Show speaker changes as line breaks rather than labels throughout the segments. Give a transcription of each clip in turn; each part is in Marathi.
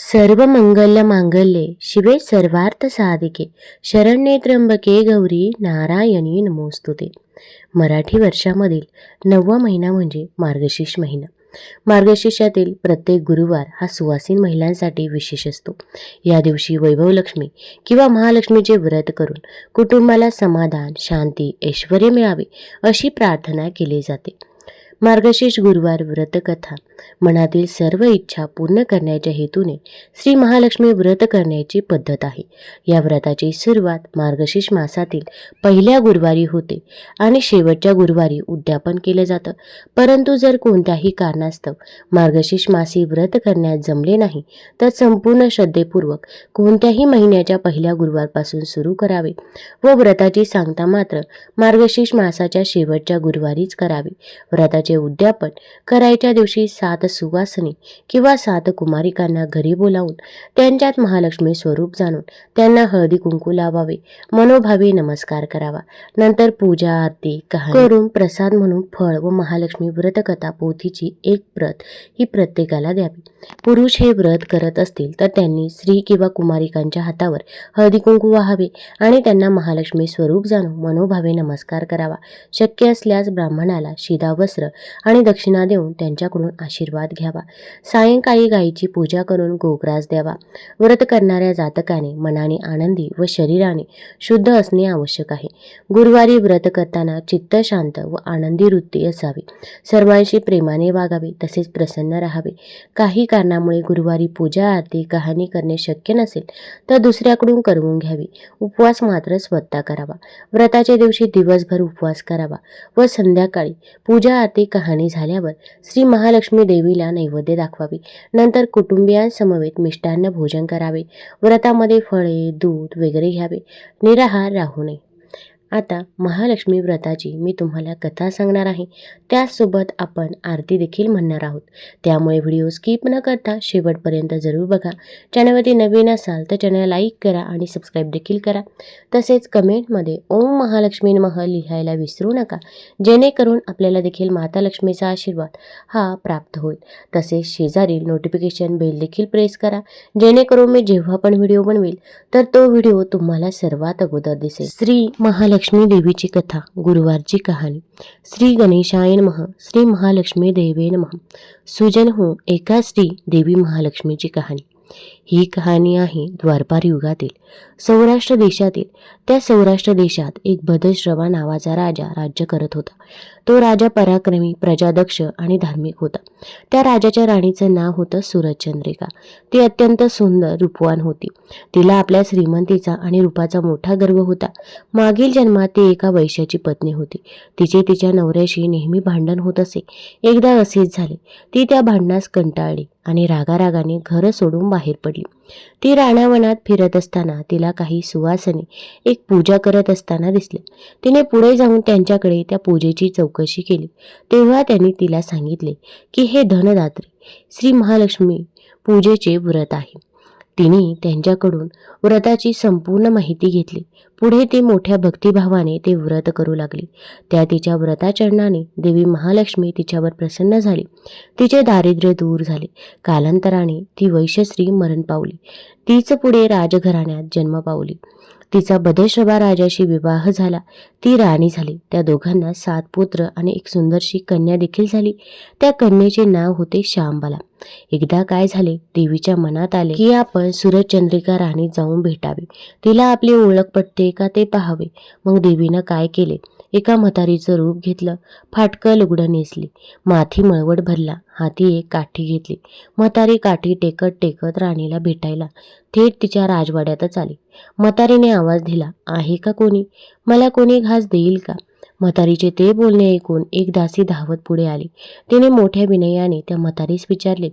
सर्व मंगल मांगल्ये शिवे सर्वार्थ साधिके शरण्ये त्र्यंबके गौरी नारायणी नमोस्तुते. मराठी वर्षामधील नववा महिना म्हणजे मार्गशीर्ष महिना. मार्गशीर्षातील प्रत्येक गुरुवार हा सुवासीन महिलांसाठी विशेष असतो. या दिवशी वैभवलक्ष्मी किंवा महालक्ष्मीचे व्रत करून कुटुंबाला समाधान शांती ऐश्वर मिळावे अशी प्रार्थना केली जाते. मार्गशीर्ष गुरुवार व्रतकथा. मनातील सर्व इच्छा पूर्ण करण्याच्या हेतूने श्री महालक्ष्मी व्रत करण्याची पद्धत आहे. या व्रताची सुरुवात मार्गशीर्ष मासातील पहिल्या गुरुवारी होते आणि शेवटच्या गुरुवारी उद्यापन केलं जातं. परंतु जर कोणत्याही कारणास्तव मार्गशीर्ष मासी व्रत करण्यात जमले नाही तर संपूर्ण श्रद्धेपूर्वक कोणत्याही महिन्याच्या पहिल्या गुरुवारपासून सुरू करावे व व्रताची सांगता मात्र मार्गशीर्ष मासाच्या शेवटच्या गुरुवारीच करावे. व्रताची उद्यापन करायच्या दिवशी सात सुवासनी किंवा सात कुमारिकांना घरी बोलावून त्यांच्यात महालक्ष्मी स्वरूप जाणून त्यांना हळदी कुंकू लावावे मनोभावे नमस्कार करावा. नंतर पूजा आरती करून प्रसाद म्हणून फळ व महालक्ष्मी व्रतकथा पोथीची एक प्रत ही प्रत्येकाला द्यावी. पुरुष हे व्रत करत असतील तर त्यांनी स्त्री किंवा कुमारिकांच्या हातावर हळदी कुंकू वाहावे आणि त्यांना महालक्ष्मी स्वरूप जाणून मनोभावे नमस्कार करावा. शक्य असल्यास ब्राह्मणाला शिदा वस्त्र आणि दक्षिणा देऊन त्यांच्याकडून आशीर्वाद घ्यावा. सायंकाळी गायीची पूजा करून गोग्रास द्यावा. व्रत करणाऱ्या जातकाने मनाने आनंदी व शरीराने शुद्ध असणे आवश्यक आहे. गुरुवारी व्रत करताना चित्त शांत व आनंदी वृत्ती असावी. सर्वांशी प्रेमाने वागावे तसेच प्रसन्न राहावे. काही कारणामुळे गुरुवारी पूजा आरती कहाणी करणे शक्य नसेल तर दुसऱ्याकडून करवून घ्यावी. उपवास मात्र स्वतः करावा. व्रताच्या दिवशी दिवसभर उपवास करावा व संध्याकाळी पूजा आरती कहाणी झाल्यावर श्री महालक्ष्मी देवीला नैवेद्य दाखवावे. नंतर कुटुंबियांसमवेत मिष्टान्न भोजन करावे. व्रतामध्ये फळे दूध वगैरे घ्यावे. निराहार राहू नये. आता महालक्ष्मी व्रताची मी तुम्हाला कथा सांगणार आहे. त्याचसोबत आपण आरती देखील म्हणणार आहोत. त्यामुळे व्हिडिओ स्किप न करता शेवटपर्यंत जरूर बघा. चॅनलवरती नवीन असाल तर चॅनल लाईक करा आणि सबस्क्राईब देखील करा. तसेच कमेंटमध्ये ओम महालक्ष्मी मह लिहायला विसरू नका. जेणेकरून आपल्याला देखील माता लक्ष्मीचा आशीर्वाद हा प्राप्त होईल. तसेच शेजारील नोटिफिकेशन बेल देखील प्रेस करा. जेणेकरून मी जेव्हा पण व्हिडिओ बनवेल तर तो व्हिडिओ तुम्हाला सर्वात अगोदर दिसेल. श्री महालक्ष्मी देवीची कथा गुरुवारची कहाणी. श्री गणेशाय नमः श्री महालक्ष्मी देवे नमः. सुजन हो एका श्री देवी महालक्ष्मीची कहाणी. ही कहाणी आहे द्वारपार युगातील सौराष्ट्र देशातील. त्या सौराष्ट्र देशात एक भद्रश्रवा नावाचा राजा राज्य करत होता. तो राजा पराक्रमी प्रजादक्ष आणि धार्मिक होता. त्या राजाच्या राणीचं नाव होतं सूरजचंद्रिका. ती अत्यंत सुंदर रूपवान होती. तिला आपल्या श्रीमंतीचा आणि रूपाचा मोठा गर्व होता. मागील जन्मात ती एका वैश्याची पत्नी होती. तिचे तिच्या नवऱ्याशी नेहमी भांडण होत असे. एकदा असेच झाले. ती त्या भांडणास कंटाळली आणि रागारागाने घर सोडून बाहेर पडली. ती राणावनात फिरत असताना तिला काही सुवासने एक पूजा करत असताना दिसले. तिने पुढे जाऊन त्यांच्याकडे त्या पूजेची चौकशी केली. तेव्हा त्यांनी तिला सांगितले की हे धनदात्री श्री महालक्ष्मी पूजेचे व्रत आहे. तिने त्यांच्याकडून व्रताची संपूर्ण माहिती घेतली. पुढे ती मोठ्या भक्तिभावाने ते व्रत करू लागली. त्या तिच्या व्रताचरणाने देवी महालक्ष्मी तिच्यावर प्रसन्न झाली. तिचे दारिद्र्य दूर झाले. कालांतराने ती वैश्यश्री मरण पावली. तीच पुढे राजघराण्यात जन्म पावली. तिचा बधश्रभा राजाशी विवाह झाला. ती राणी झाली. त्या दोघांना सात पुत्र आणि एक सुंदरशी कन्या देखील झाली. त्या कन्येचे नाव होते श्यामबाला. एकदा काय झाले देवीच्या मनात आले की आपण सूरजचंद्रिका राणी जाऊन भेटावी. तिला आपली ओळख पटते का ते पाहावे. मग देवीनं काय केले? एका म्हातारीचं रूप घेतलं फाटकं लुगडं नेसली माथी मळवट भरला हाती एक काठी घेतली. म्हातारी काठी टेकत टेकत राणीला भेटायला थेट तिच्या राजवाड्यातच आली. म्हातारीने आवाज दिला आहे का कोणी? मला कोणी घास देईल का? म्हातारीचे ते बोलणे ऐकून एक दासी धावत पुढे आली. तिने मोठ्या विनयाने त्या म्हातारीस विचारले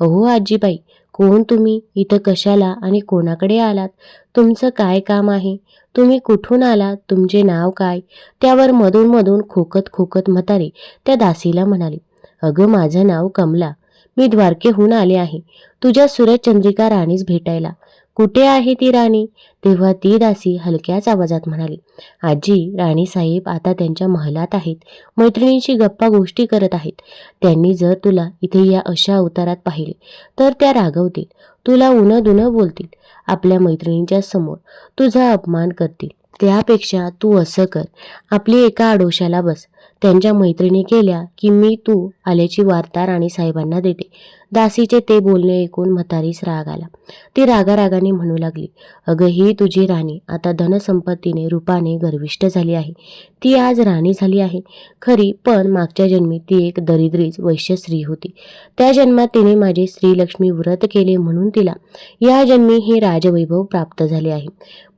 अहो आजीबाई कोण तुम्ही? इथं कशाला आणि कोणाकडे आलात? तुमचं काय काम आहे? तुम्ही कुठून आलात? तुमचे नाव काय? त्यावर मधून मधून खोकत खोकत म्हातारी त्या दासीला म्हणाली अगं माझं नाव कमला. मी द्वारकेहून आले आहे. तुझ्या सूरजचंद्रिका राणीस भेटायला. कुठे आहे ती राणी? तेव्हा ती दासी हलक्याच आवाजात म्हणाली आजी राणी साहेब आता त्यांच्या महलात आहेत. मैत्रिणींशी गप्पा गोष्टी करत आहेत. त्यांनी जर तुला इथे या अशा अवतारात पाहिले तर त्या रागवतील. तुला उन दुनं बोलतील. आपल्या मैत्रिणींच्या समोर तुझा अपमान करतील. त्यापेक्षा तू असं कर. आपली एका आडोशाला बस. त्यांच्या मैत्रिणी केल्या की मी तू आल्याची वार्ता राणी साहेबांना देते. दासीचे ते बोलणे ऐकून म्हातारीस राग आला. ती रागारागाने म्हणू लागली अगं ही तुझी राणी आता धनसंपत्तीने रूपाने गर्विष्ट झाली आहे. ती आज राणी झाली आहे. खरी पण मागच्या जन्मी ती एक दरिद्रीच वैश्य स्त्री होती. त्या जन्मात तिने माझे श्रीलक्ष्मी व्रत केले म्हणून तिला या जन्मी हे राजवैभव प्राप्त झाले आहे.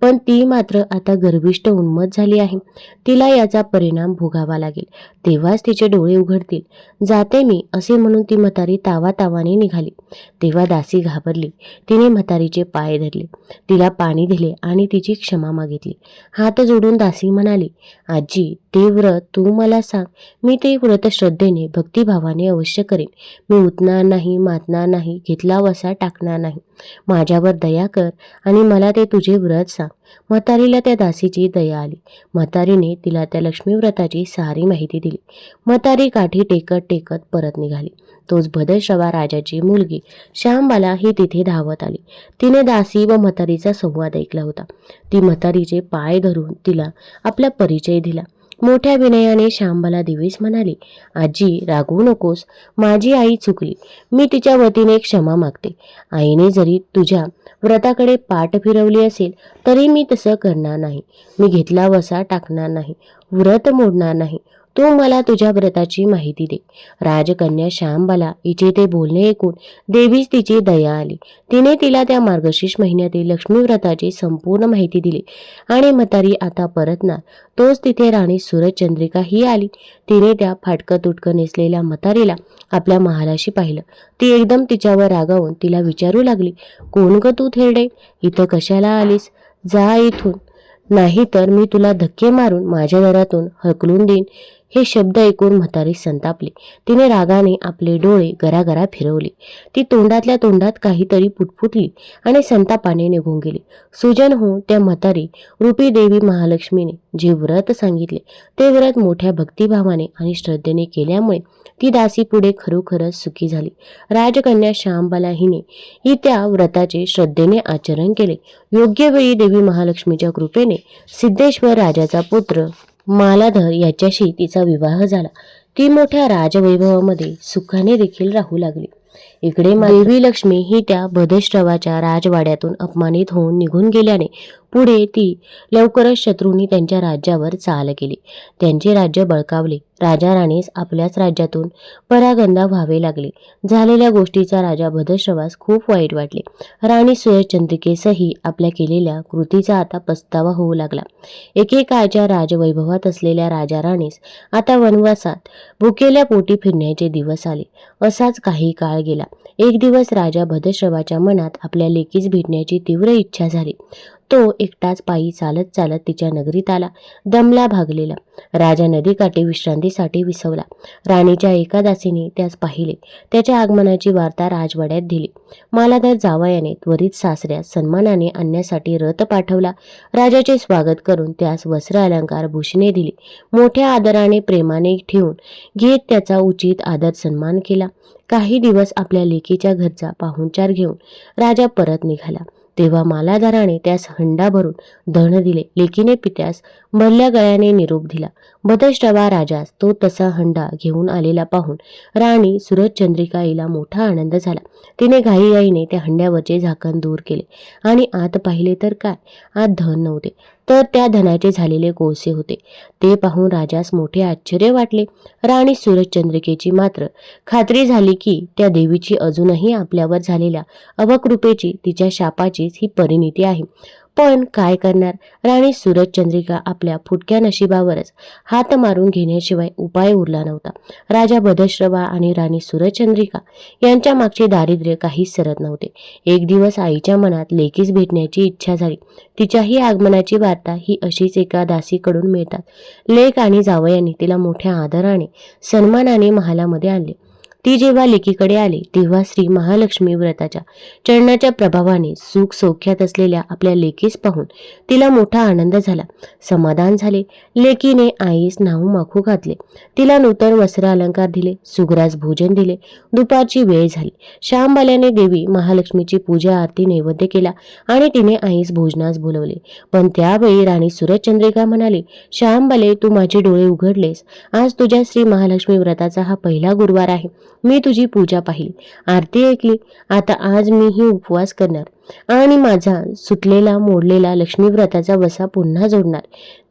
पण ती मात्र आता गर्विष्ठ उन्मत झाली आहे. तिला याचा परिणाम भोगावा लागेल. तेव्हाच तिचे डोळे उघडतील. जाते मी असे म्हणून ती म्हातारी तावा तावाने निघाली. तेव्हा दासी घाबरली. तिने म्हातारीचे पाय धरले. तिला पाणी दिले आणि तिची क्षमा मागितली. हात जोडून दासी म्हणाली आजी ते व्रत तू मला सांग. मी ते व्रत श्रद्धेने भक्तिभावाने अवश्य करेन. मी उतणार नाही मातणार नाही घेतला वसा टाकणार नाही. माझ्यावर दया कर आणि मला ते तुझे व्रत सांग. म्हातारीला त्या दासीची दया आली. म्हातारीने तिला त्या लक्ष्मी व्रताची सारी माहिती दिली. म्हातारी काठी टेकत टेकत परत निघाली. तोच भदश्रवा राजाची मुलगी. श्यामबाला ही तिथे धावत आली. तिने दासी व म्हातारीचा संवाद ऐकला होता. ती म्हातारीचे पाय धरून तिला आपला परिचय दिला. मोठ्या विनयाने श्यामबाला देवीस म्हणाली आजी रागवू नकोस. माझी आई चुकली. मी तिच्या वतीने क्षमा मागते. आईने जरी तुझ्या व्रताकडे पाठ फिरवली असेल तरी मी तसं करणार नाही. मी घेतला वसा टाकणार नाही. व्रत मोडणार नाही. तू मला तुझ्या व्रताची माहिती दे. राजकन्या श्यामबाला हिचे ते बोलणे ऐकून देवीच तिची दया आली. तिने तिला त्या मार्गशीर्ष महिन्यातील लक्ष्मी व्रताची संपूर्ण माहिती दिली. आणि म्हातारी आता परतणार तोच तिथे राणी सूरजचंद्रिका ही आली. तिने त्या फाटकं तुटकं नेसलेल्या म्हातारीला आपल्या महालाशी पाहिलं. ती एकदम तिच्यावर रागावून तिला विचारू लागली कोण ग तू थेरडे? इथं कशाला आलीस? जा इथून. नाही तर मी तुला धक्के मारून माझ्या घरातून हकलून देईन. हे शब्द ऐकून म्हातारी संतापली. तिने रागाने आपले डोळे घराघरा फिरवले. ती तोंडातल्या तोंडात काहीतरी पुटपुटली आणि संतापाने निघून गेली. सुजन हो त्या म्हातारी रूपी देवी महालक्ष्मीने जे व्रत सांगितले ते व्रत मोठ्या भक्तिभावाने आणि श्रद्धेने केल्यामुळे ती दासी पुढे खरोखरच सुखी झाली. राजकन्या श्यामबाला हिने ही त्या व्रताचे श्रद्धेने आचरण केले. योग्य वेळी देवी महालक्ष्मीच्या कृपेने सिद्धेश्वर राजाचा पुत्र मालाधर याच्याशी तिचा विवाह झाला. ती मोठ्या राजवैभवामध्ये सुखाने देखील राहू लागली. इकडे मालवी देवी लक्ष्मी ही त्या भदेश्रवाच्या राजवाड्यातून अपमानित होऊन निघून गेल्याने पुढे ती लवकरच शत्रूंनी त्यांच्या राज्यावर चाल केली. त्यांचे राज्य बळकावले. राजा राणीस आपल्याच राज्यातून परागंदा व्हावे लागले. झालेल्या गोष्टीचा राजा भदश्रवास खूप वाईट वाटले. राणी सुयचंद्रिकेसही आपल्या केलेल्या कृतीचा आता पस्तावा होऊ लागला. एकेकाळच्या राजवैभवात असलेल्या राजा राणीस आता वनवासात भुकेल्या पोटी फिरण्याचे दिवस आले. असाच काही काळ गेला. एक दिवस राजा भदश्रवाच्या मनात आपल्या लेकीस भेटण्याची तीव्र इच्छा झाली. तो एकटाच पायी चालत चालत तिच्या नगरीत आला. दमला भागलेला. राजा नदीकाठी विश्रांतीसाठी विसवला. राणीच्या एका दासीने त्यास पाहिले. त्याच्या आगमनाची वार्ता राजवाड्यात दिली. मालाधर जावयाने त्वरित सासऱ्यास सन्मानाने आणण्यासाठी रथ पाठवला. राजाचे स्वागत करून त्यास वस्त्र अलंकार भूषणे दिली. मोठ्या आदराने प्रेमाने ठेवून घेत त्याचा उचित आदर सन्मान केला. काही दिवस आपल्या लेकीच्या घरचा पाहुणचार घेऊन राजा परत निघाला. तेव्हा मालाधाराने त्यास हंडा भरून धन दिले. लेकीने पित्यास भरल्या गळ्याने निरोप दिला. बदश्रवा राजास तो तसा हंडा घेऊन आलेला पाहून राणी सुरजचंद्रिका हिला मोठा आनंद झाला. तिने घाईघाईने त्या हंड्यावरचे झाकण दूर केले. आणि आत पाहिले तर काय? आत धन नव्हते. तर त्या धनाचे झालेले कोळसे होते. ते पाहून राजास मोठे आश्चर्य वाटले. राणी सूरजचंद्रिकेची मात्र खात्री झाली की त्या देवीची अजूनही आपल्यावर झालेल्या अवकृपेची तिच्या शापाचीच ही परिणिती आहे. पण काय करणार? राणी सूरजचंद्रिका आपल्या फुटक्या नशिबावरच हात मारून घेण्याशिवाय उपाय उरला नव्हता. राजा भदश्रवा आणि राणी सूरजचंद्रिका यांच्या मागचे दारिद्र्य काहीच सरत नव्हते. एक दिवस आईच्या मनात लेकीस भेटण्याची इच्छा झाली. तिच्याही आगमनाची वार्ता ही अशीच एका दासीकडून मिळतात. लेक आणि जावयांनी तिला मोठ्या आदराने सन्मानाने महालामध्ये आणले. ती जेव्हा लेकीकडे आली तेव्हा श्री महालक्ष्मी व्रताच्या चरणाच्या प्रभावाने सुख सौख्यात असलेल्या आपल्या लेकीस पाहून तिला मोठा आनंद झाला. समाधान झाले. लेकीने आईस नाहू माखू घातले. तिला नूतन वस्त्र अलंकार दिले सुग्रास भोजन दिले. दुपारची वेळ झाली. श्यामबाल्याने देवी महालक्ष्मीची पूजा आरती नैवेद्य केला आणि तिने आईस भोजनास बोलवले. पण त्यावेळी राणी सूरजचंद्रिका म्हणाली श्यामबाले तू माझे डोळे उघडलेस. आज तुझ्या श्री महालक्ष्मी व्रताचा हा पहिला गुरुवार आहे. मी तुझी पूजा पाहिली. आरती ऐकली. आता आज मीही उपवास करणार. आणि माझा सुटलेला मोडलेला लक्ष्मी व्रताचा वसा पुन्हा जोडणार.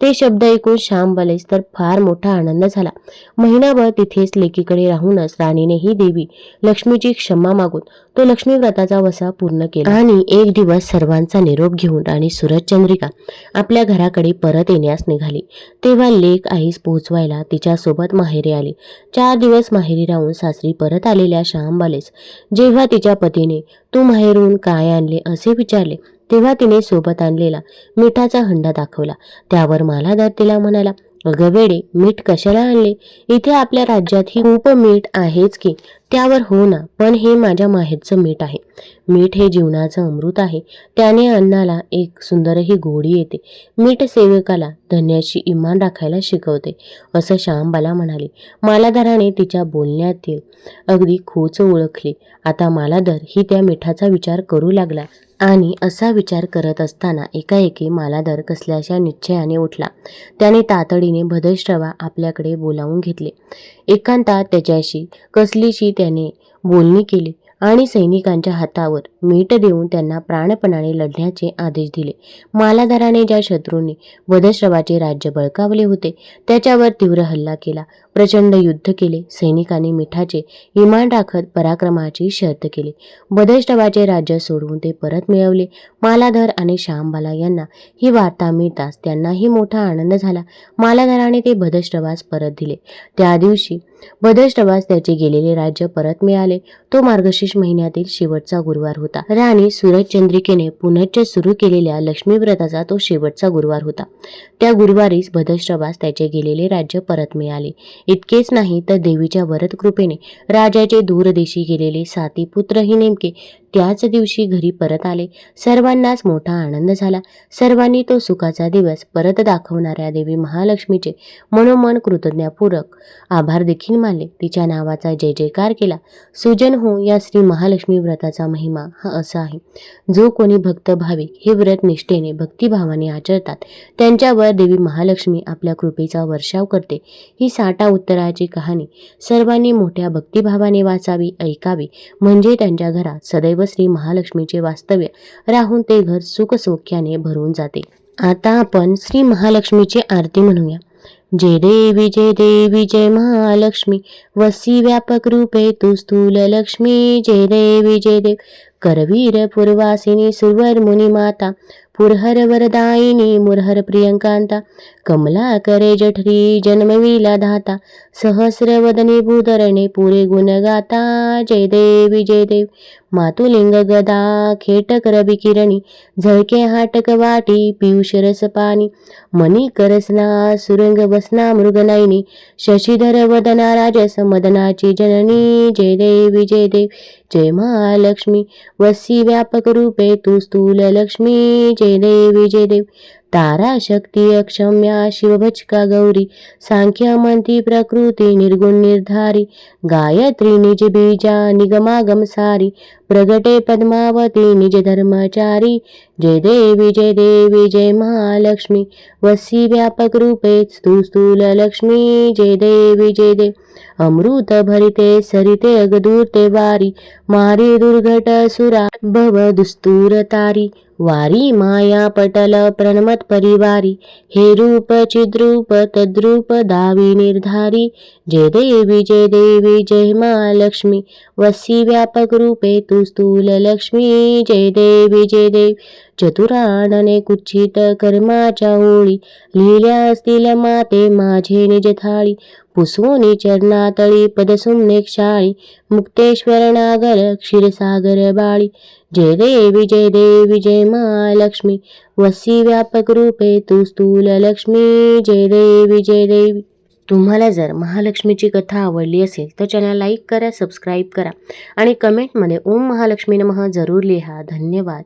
ते शब्द ऐकून श्यामबालेस तर फार मोठा आनंद झाला. महिनाभर तिथेच लेकीकडे राहूनच राणीने ही देवी लक्ष्मीची क्षमा मागून तो लक्ष्मी व्रताचा वसा पूर्ण केला. आणि एक दिवस सर्वांचा निरोप घेऊन राणी सूरजचंद्रिका आपल्या घराकडे परत येण्यास निघाली. तेव्हा लेक आईस पोहोचवायला तिच्यासोबत माहेरी आली. चार दिवस माहेरी राहून सासरी परत आलेल्या श्यामबालेस जेव्हा तिच्या पतीने तू माहेरून काय आणले असे विचारले तेव्हा तिने सोबत आणलेला मिठाचा हंडा दाखवला. त्यावर मालादार तिला म्हणाला अगं वेडे मीठ कशाला आणले? इथे आपल्या राज्यात ही खूप मीठ आहेच की त्यावर हो ना पण हे माझ्या माहेरचं मीठ आहे. मीठ हे जीवनाचं अमृत आहे. त्याने अन्नाला एक सुंदरही गोडी येते. मीठ सेवकाला धन्याची इमान राखायला शिकवते असं श्यामबाला म्हणाले. मालाधाराने तिच्या बोलण्यातील अगदी खोच ओळखली. आता मालाधर ही त्या मिठाचा विचार करू लागला आणि असा विचार करत असताना एकाएकी मालाधर कसल्याशा निश्चयाने उठला. त्याने तातडीने भदश्रवा आपल्याकडे बोलावून घेतले. एकांतात त्याच्याशी कसलीशी त्याने बोलणी केली. आणि सैनिकांच्या हातावर मीठ देऊन त्यांना प्राणपणाने लढण्याचे आदेश दिले. मालाधाराने ज्या शत्रूंनी वधश्रवाचे राज्य बळकावले होते त्याच्यावर तीव्र हल्ला केला. प्रचंड युद्ध केले. सैनिकांनी मिठाचे इमान राखत पराक्रमाची शर्त केली. बधश्रवाचे राज्य सोडवून ते परत मिळवले. मालाधर आणि श्यामबाला यांना ही वार्ता मिळताच त्यांनाही मोठा आनंद झाला. मालाधराने ते भदश्रवास परत दिले. त्या दिवशी भदश्रवास त्याचे गेलेले राज्य परत मिळाले. तो मार्गशीर्ष महिन्यातील शेवटचा गुरुवार होता. राणी सुरजचंद्रिकेने पुनश्च सुरू केलेल्या लक्ष्मी व्रताचा तो शेवटचा गुरुवार होता. त्या गुरुवारीच भदश्रवास त्याचे गेलेले राज्य परत मिळाले. इतकेच नाही तर देवीच्या वरद कृपेने राजाचे दूरदेशी गेलेले साती पुत्रही नेमके त्याच दिवशी घरी परत आले. सर्वांनाच मोठा आनंद झाला. सर्वांनी तो सुखाचा दिवस परत दाखवणाऱ्या देवी महालक्ष्मीचे मनोमन कृतज्ञपूरक आभार देखील मानले. तिच्या नावाचा जय जयकार केला. सुजन हो या श्री महालक्ष्मी व्रताचा महिमा हा असा आहे. जो कोणी भक्त भाविक हे व्रत निष्ठेने भक्तिभावाने आचरतात. त्यांच्यावर देवी महालक्ष्मी आपल्या कृपेचा वर्षाव करते. ही साठा उत्तराची कहाणी सर्वांनी मोठ्या भक्तिभावाने वाचावी ऐकावी. म्हणजे त्यांच्या घरात सदैव श्री महालक्ष्मीचे वास्तव्य राहून ते घर सुखसौख्याने भरून जाते. आता आपण श्री महालक्ष्मीची आरती म्हणूया. जय देवी जय देवी जय महालक्ष्मी. वसी व्यापक रूपे तू स्थूल लक्ष्मी. जय देवी जय देव. करवीर पूर्वासिनी सुवर मुनी माता पुरहर वरदायिनी मुरहर प्रियंकांता कमला करे जठरी जन्मवीला धाता सहस्रवदनी भूधरणे पुरे गुणगाता जय देवी जय देव। मातुलिंग गदा खेटक रवी किरणी झळके हाटक वाटी पियुष रस पाणी मनी करसना सुरंग बसना मृगनायनी शशीधर वदना राजस मदनाची जननी जय देवी जय देव। जय महालक्ष्मी वसी व्यापक रूपे तू स्थूल लक्ष्मी जय जय देव तारा शक्ती अक्षम्या शिवभचका गौरी. सांख्य मंती प्रकृती निर्गुण निर्धारी. गायत्री निज बीजा निगमागम सारी. प्रगटे पद्मावती निज धर्मचारी. जय देवी जय देवी जय महालक्ष्मी. वसी व्यापक रूपे तू स्थूल लक्ष्मी. जय देवी जय देव. अमृत भरिते सरिते अगदूरते वारी. मारी दुर्घट सुरा भव दुस्तूर तारी. वारी माया पटल प्रणमत परिवारी हे रूप चिद्रूप तद्रूप दावी निर्धारी जय देवी जय देवी जय महालक्ष्मी वसी व्यापक रूपे तू स्थूल लक्ष्मी जय देवी जय देवी चतुरानने कुच्छित कर्माच्या ओळी. लिहिल्या असतील माते माझे निज थाळी. पुसवोनी चरणातळी पदसुमने क्षाळी. मुक्तेश्वर नागर क्षीरसागर बाळी. जय देवी जय देवी जय महालक्ष्मी वसी व्यापक रूपे तू स्थूल लक्ष्मी. जय देवी जय देवी. तुम्हाला जर महालक्ष्मीची कथा आवडली असेल तर चॅनल लाईक करा सबस्क्राईब करा. आणि कमेंटमध्ये ओम महालक्ष्मी नमः जरूर लिहा. धन्यवाद.